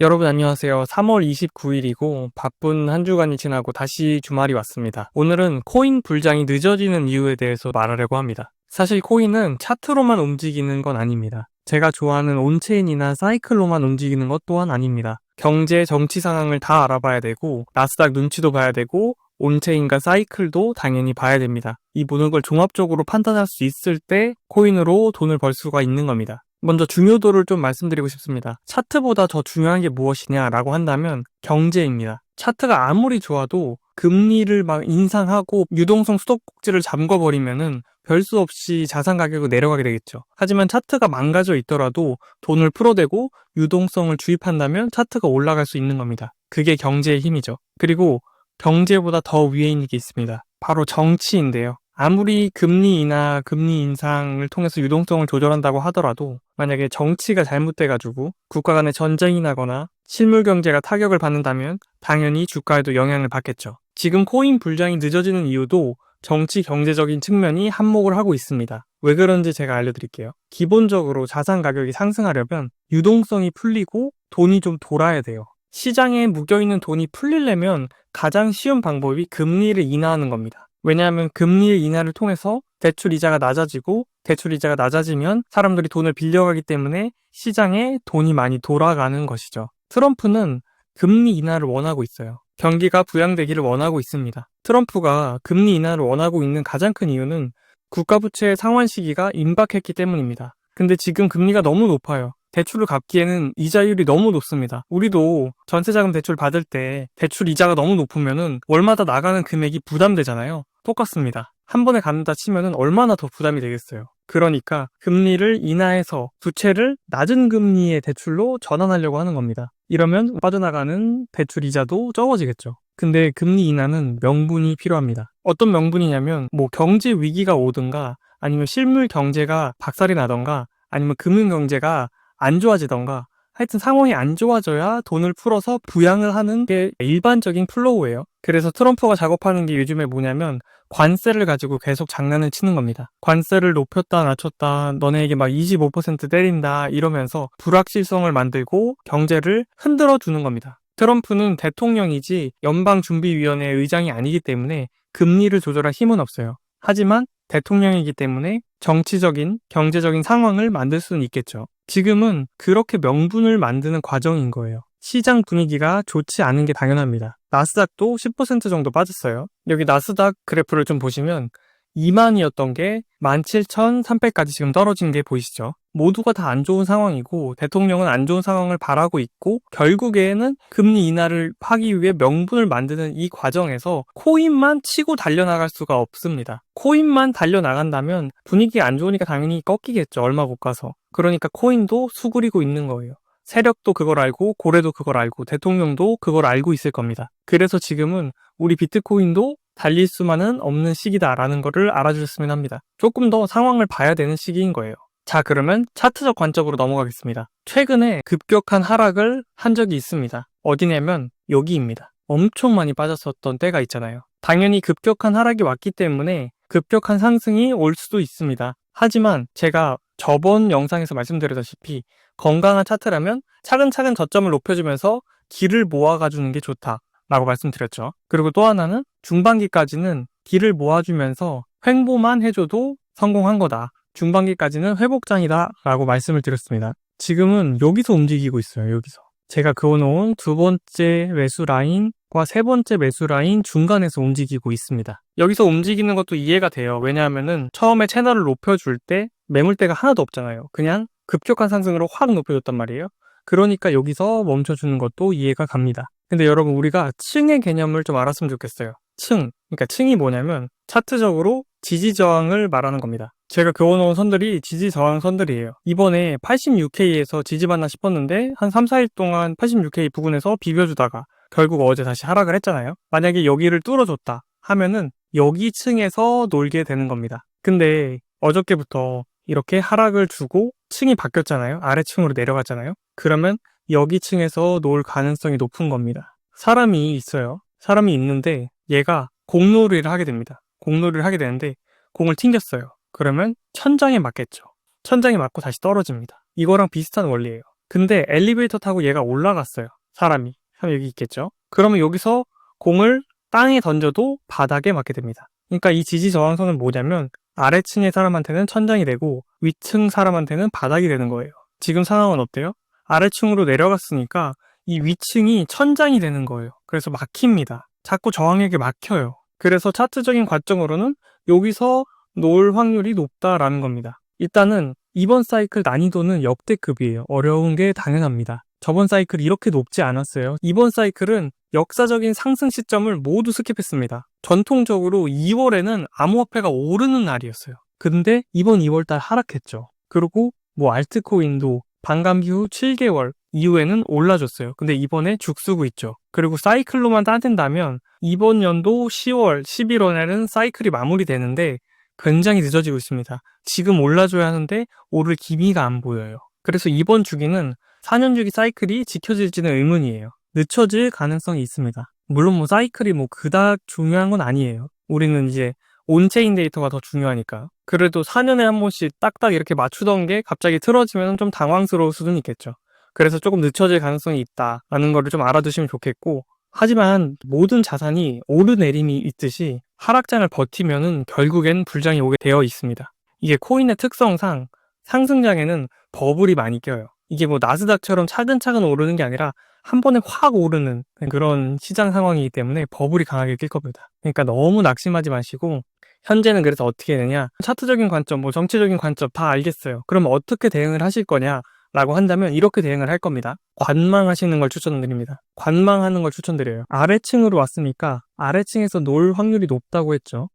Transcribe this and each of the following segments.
여러분 안녕하세요. 3월 29일이고 바쁜 한 주간이 지나고 다시 주말이 왔습니다. 오늘은 코인 불장이 늦어지는 이유에 대해서 말하려고 합니다. 사실 코인은 차트로만 움직이는 건 아닙니다. 제가 좋아하는 온체인이나 사이클로만 움직이는 것 또한 아닙니다. 경제, 정치 상황을 다 알아봐야 되고 나스닥 눈치도 봐야 되고 온체인과 사이클도 당연히 봐야 됩니다. 이 모든 걸 종합적으로 판단할 수 있을 때 코인으로 돈을 벌 수가 있는 겁니다. 먼저 중요도를 좀 말씀드리고 싶습니다. 차트보다 더 중요한 게 무엇이냐라고 한다면 경제입니다. 차트가 아무리 좋아도 금리를 막 인상하고 유동성 수도꼭지를 잠궈버리면은 별 수 없이 자산 가격이 내려가게 되겠죠. 하지만 차트가 망가져 있더라도 돈을 풀어대고 유동성을 주입한다면 차트가 올라갈 수 있는 겁니다. 그게 경제의 힘이죠. 그리고 경제보다 더 위에 있는 게 있습니다. 바로 정치인데요. 아무리 금리 인하, 금리 인상을 통해서 유동성을 조절한다고 하더라도 만약에 정치가 잘못돼 가지고 국가 간의 전쟁이 나거나 실물 경제가 타격을 받는다면 당연히 주가에도 영향을 받겠죠. 지금 코인 불장이 늦어지는 이유도 정치 경제적인 측면이 한몫을 하고 있습니다. 왜 그런지 제가 알려드릴게요. 기본적으로 자산 가격이 상승하려면 유동성이 풀리고 돈이 좀 돌아야 돼요. 시장에 묶여있는 돈이 풀리려면 가장 쉬운 방법이 금리를 인하하는 겁니다. 왜냐하면 금리 인하를 통해서 대출 이자가 낮아지고 대출 이자가 낮아지면 사람들이 돈을 빌려가기 때문에 시장에 돈이 많이 돌아가는 것이죠. 트럼프는 금리 인하를 원하고 있어요. 경기가 부양되기를 원하고 있습니다. 트럼프가 금리 인하를 원하고 있는 가장 큰 이유는 국가 부채의 상환 시기가 임박했기 때문입니다. 근데 지금 금리가 너무 높아요. 대출을 갚기에는 이자율이 너무 높습니다. 우리도 전세자금 대출 받을 때 대출 이자가 너무 높으면은 월마다 나가는 금액이 부담되잖아요. 똑같습니다. 한 번에 갚는다 치면은 얼마나 더 부담이 되겠어요. 그러니까 금리를 인하해서 부채를 낮은 금리의 대출로 전환하려고 하는 겁니다. 이러면 빠져나가는 대출 이자도 적어지겠죠. 근데 금리 인하는 명분이 필요합니다. 어떤 명분이냐면 뭐 경제 위기가 오든가 아니면 실물 경제가 박살이 나던가 아니면 금융 경제가 안 좋아지던가 하여튼 상황이 안 좋아져야 돈을 풀어서 부양을 하는 게 일반적인 플로우예요. 그래서 트럼프가 작업하는 게 요즘에 뭐냐면 관세를 가지고 계속 장난을 치는 겁니다. 관세를 높였다 낮췄다 너네에게 막 25% 때린다 이러면서 불확실성을 만들고 경제를 흔들어 주는 겁니다. 트럼프는 대통령이지 연방준비위원회 의장이 아니기 때문에 금리를 조절할 힘은 없어요. 하지만 대통령이기 때문에 정치적인, 경제적인 상황을 만들 수는 있겠죠. 지금은 그렇게 명분을 만드는 과정인 거예요. 시장 분위기가 좋지 않은 게 당연합니다. 나스닥도 10% 정도 빠졌어요. 여기 나스닥 그래프를 좀 보시면 2만이었던 게 17,300까지 지금 떨어진 게 보이시죠? 모두가 다 안 좋은 상황이고 대통령은 안 좋은 상황을 바라고 있고 결국에는 금리 인하를 하기 위해 명분을 만드는 이 과정에서 코인만 치고 달려나갈 수가 없습니다. 코인만 달려나간다면 분위기가 안 좋으니까 당연히 꺾이겠죠. 얼마 못 가서. 그러니까 코인도 수그리고 있는 거예요. 세력도 그걸 알고 고래도 그걸 알고 대통령도 그걸 알고 있을 겁니다. 그래서 지금은 우리 비트코인도 달릴 수만은 없는 시기다라는 것을 알아주셨으면 합니다. 조금 더 상황을 봐야 되는 시기인 거예요. 자, 그러면 차트적 관점으로 넘어가겠습니다. 최근에 급격한 하락을 한 적이 있습니다. 어디냐면 여기입니다. 엄청 많이 빠졌었던 때가 있잖아요. 당연히 급격한 하락이 왔기 때문에 급격한 상승이 올 수도 있습니다. 하지만 제가 저번 영상에서 말씀드렸다시피 건강한 차트라면 차근차근 저점을 높여주면서 길을 모아가 주는 게 좋다. 라고 말씀드렸죠. 그리고 또 하나는 중반기까지는 길을 모아주면서 횡보만 해줘도 성공한 거다. 중반기까지는 회복장이다. 라고 말씀을 드렸습니다. 지금은 여기서 움직이고 있어요. 여기서. 제가 그어놓은 두 번째 매수 라인과 세 번째 매수 라인 중간에서 움직이고 있습니다. 여기서 움직이는 것도 이해가 돼요. 왜냐하면은 처음에 채널을 높여줄 때 매물대가 하나도 없잖아요. 그냥 급격한 상승으로 확 높여줬단 말이에요. 그러니까 여기서 멈춰주는 것도 이해가 갑니다. 근데 여러분 우리가 층의 개념을 좀 알았으면 좋겠어요. 층. 그러니까 층이 뭐냐면 차트적으로 지지 저항을 말하는 겁니다. 제가 그어놓은 선들이 지지 저항 선들이에요. 이번에 86K에서 지지받나 싶었는데 한 3, 4일 동안 86K 부근에서 비벼주다가 결국 어제 다시 하락을 했잖아요. 만약에 여기를 뚫어줬다 하면은 여기 층에서 놀게 되는 겁니다. 근데 어저께부터 이렇게 하락을 주고 층이 바뀌었잖아요. 아래층으로 내려갔잖아요. 그러면 여기 층에서 놓을 가능성이 높은 겁니다. 사람이 있어요. 사람이 있는데 얘가 공놀이를 하게 됩니다. 공놀이를 하게 되는데 공을 튕겼어요. 그러면 천장에 맞겠죠. 천장에 맞고 다시 떨어집니다. 이거랑 비슷한 원리예요. 근데 엘리베이터 타고 얘가 올라갔어요. 사람이. 사람 여기 있겠죠. 그러면 여기서 공을 땅에 던져도 바닥에 맞게 됩니다. 그러니까 이 지지 저항선은 뭐냐면 아래층의 사람한테는 천장이 되고 위층 사람한테는 바닥이 되는 거예요. 지금 상황은 어때요? 아래층으로 내려갔으니까 이 위층이 천장이 되는 거예요. 그래서 막힙니다. 자꾸 저항에게 막혀요. 그래서 차트적인 관점으로는 여기서 놓을 확률이 높다라는 겁니다. 일단은 이번 사이클 난이도는 역대급이에요. 어려운 게 당연합니다. 저번 사이클 이렇게 높지 않았어요. 이번 사이클은 역사적인 상승 시점을 모두 스킵했습니다. 전통적으로 2월에는 암호화폐가 오르는 날이었어요. 근데 이번 2월달 하락했죠. 그리고 뭐 알트코인도 반감기 후 7개월 이후에는 올라줬어요. 근데 이번에 죽쓰고 있죠. 그리고 사이클로만 따진다면 이번 연도 10월, 11월에는 사이클이 마무리되는데 굉장히 늦어지고 있습니다. 지금 올라줘야 하는데 오를 기미가 안 보여요. 그래서 이번 주기는 4년 주기 사이클이 지켜질지는 의문이에요. 늦춰질 가능성이 있습니다. 물론 뭐 사이클이 뭐 그닥 중요한 건 아니에요. 우리는 이제 온체인 데이터가 더 중요하니까. 그래도 4년에 한 번씩 딱딱 이렇게 맞추던 게 갑자기 틀어지면 좀 당황스러울 수는 있겠죠. 그래서 조금 늦춰질 가능성이 있다라는 거를 좀 알아두시면 좋겠고 하지만 모든 자산이 오르내림이 있듯이 하락장을 버티면은 결국엔 불장이 오게 되어 있습니다. 이게 코인의 특성상 상승장에는 버블이 많이 껴요. 이게 뭐 나스닥처럼 차근차근 오르는 게 아니라 한 번에 확 오르는 그런 시장 상황이기 때문에 버블이 강하게 낄 겁니다. 그러니까 너무 낙심하지 마시고 현재는 그래서 어떻게 되냐 차트적인 관점 뭐 정치적인 관점 다 알겠어요. 그럼 어떻게 대응을 하실 거냐 라고 한다면 이렇게 대응을 할 겁니다. 관망하시는 걸 추천드립니다. 관망하는 걸 추천드려요. 아래층으로 왔으니까 아래층에서 놀 확률이 높다고 했죠.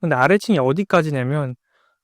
근데 아래층이 어디까지냐면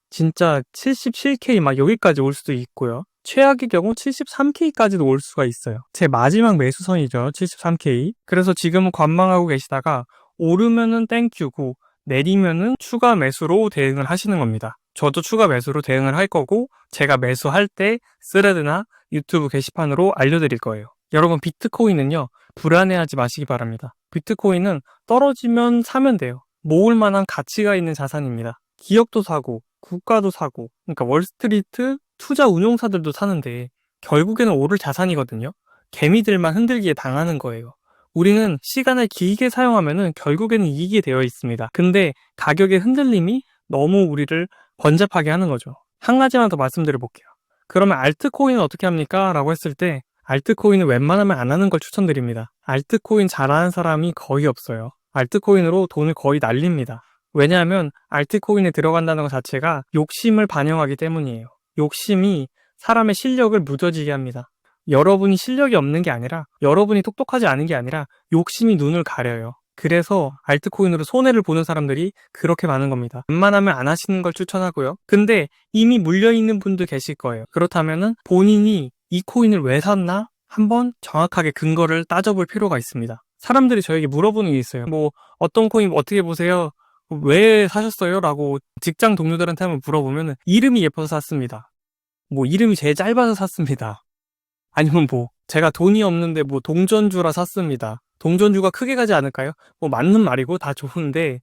진짜 77K 막 여기까지 올 수도 있고요. 최악의 경우 73K까지도 올 수가 있어요. 제 마지막 매수선이죠. 73K. 그래서 지금은 관망하고 계시다가 오르면은 땡큐고 내리면은 추가 매수로 대응을 하시는 겁니다. 저도 추가 매수로 대응을 할 거고 제가 매수할 때 스레드나 유튜브 게시판으로 알려드릴 거예요. 여러분 비트코인은요 불안해하지 마시기 바랍니다. 비트코인은 떨어지면 사면 돼요. 모을 만한 가치가 있는 자산입니다. 기업도 사고 국가도 사고 그러니까 월스트리트 투자 운용사들도 사는데 결국에는 오를 자산이거든요. 개미들만 흔들기에 당하는 거예요. 우리는 시간을 길게 사용하면은 결국에는 이기게 되어 있습니다. 근데 가격의 흔들림이 너무 우리를 번잡하게 하는 거죠. 한 가지만 더 말씀드려 볼게요. 그러면 알트코인은 어떻게 합니까? 라고 했을 때 알트코인은 웬만하면 안 하는 걸 추천드립니다. 알트코인 잘하는 사람이 거의 없어요. 알트코인으로 돈을 거의 날립니다. 왜냐하면 알트코인에 들어간다는 것 자체가 욕심을 반영하기 때문이에요. 욕심이 사람의 실력을 무뎌지게 합니다. 여러분이 실력이 없는 게 아니라 여러분이 똑똑하지 않은 게 아니라 욕심이 눈을 가려요. 그래서 알트코인으로 손해를 보는 사람들이 그렇게 많은 겁니다. 웬만하면 안 하시는 걸 추천하고요. 근데 이미 물려있는 분도 계실 거예요. 그렇다면은 본인이 이 코인을 왜 샀나? 한번 정확하게 근거를 따져볼 필요가 있습니다. 사람들이 저에게 물어보는 게 있어요. 뭐 어떤 코인 어떻게 보세요? 왜 사셨어요? 라고 직장 동료들한테 한번 물어보면 이름이 예뻐서 샀습니다. 뭐 이름이 제일 짧아서 샀습니다. 아니면 뭐 제가 돈이 없는데 뭐 동전주라 샀습니다. 동전주가 크게 가지 않을까요? 뭐 맞는 말이고 다 좋은데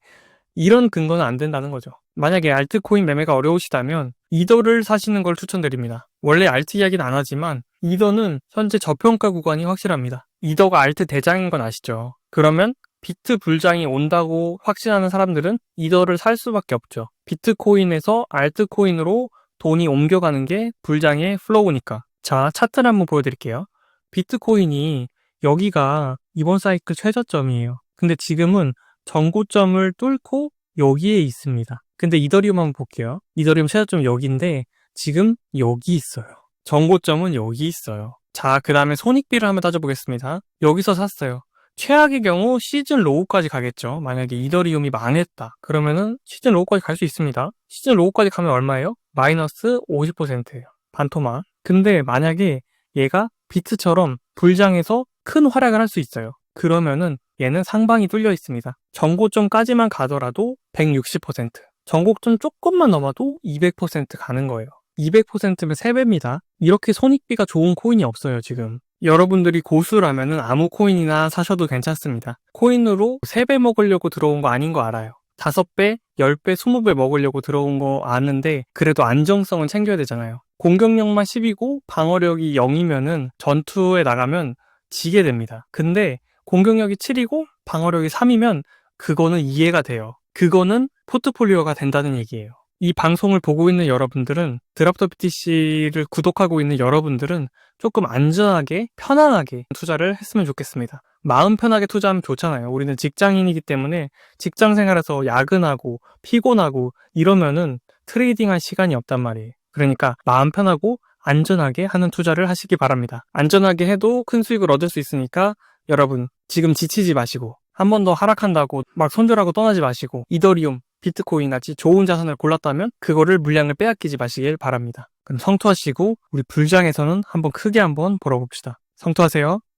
이런 근거는 안 된다는 거죠. 만약에 알트코인 매매가 어려우시다면 이더를 사시는 걸 추천드립니다. 원래 알트 이야기는 안 하지만 이더는 현재 저평가 구간이 확실합니다. 이더가 알트 대장인 건 아시죠? 그러면 비트 불장이 온다고 확신하는 사람들은 이더를 살 수밖에 없죠. 비트코인에서 알트코인으로 돈이 옮겨가는 게 불장의 플로우니까. 자, 차트를 한번 보여드릴게요. 비트코인이 여기가 이번 사이클 최저점이에요. 근데 지금은 전고점을 뚫고 여기에 있습니다. 근데 이더리움 한번 볼게요. 이더리움 최저점 여기인데 지금 여기 있어요. 전고점은 여기 있어요. 자, 그 다음에 손익비를 한번 따져보겠습니다. 여기서 샀어요. 최악의 경우 시즌 로우까지 가겠죠. 만약에 이더리움이 망했다. 그러면은 시즌 로우까지 갈 수 있습니다. 시즌 로우까지 가면 얼마예요? 마이너스 50%예요. 반토막. 근데 만약에 얘가 비트처럼 불장해서 큰 활약을 할 수 있어요. 그러면은 얘는 상방이 뚫려 있습니다. 전고점까지만 가더라도 160%. 전고점 조금만 넘어도 200% 가는 거예요. 200%면 3배입니다. 이렇게 손익비가 좋은 코인이 없어요, 지금. 여러분들이 고수라면은 아무 코인이나 사셔도 괜찮습니다. 코인으로 3배 먹으려고 들어온 거 아닌 거 알아요. 5배, 10배, 20배 먹으려고 들어온 거 아는데 그래도 안정성은 챙겨야 되잖아요. 공격력만 10이고 방어력이 0이면은 전투에 나가면 지게 됩니다. 근데 공격력이 7이고 방어력이 3이면 그거는 이해가 돼요. 그거는 포트폴리오가 된다는 얘기예요. 이 방송을 보고 있는 여러분들은 드랍더 BTC를 구독하고 있는 여러분들은 조금 안전하게 편안하게 투자를 했으면 좋겠습니다. 마음 편하게 투자하면 좋잖아요. 우리는 직장인이기 때문에 직장 생활에서 야근하고 피곤하고 이러면은 트레이딩 할 시간이 없단 말이에요. 그러니까 마음 편하고 안전하게 하는 투자를 하시기 바랍니다. 안전하게 해도 큰 수익을 얻을 수 있으니까 여러분 지금 지치지 마시고 한 번 더 하락한다고 막 손절하고 떠나지 마시고 이더리움, 비트코인 같이 좋은 자산을 골랐다면 그거를 물량을 빼앗기지 마시길 바랍니다. 그럼 성투하시고 우리 불장에서는 한번 크게 한번 벌어봅시다. 성투하세요.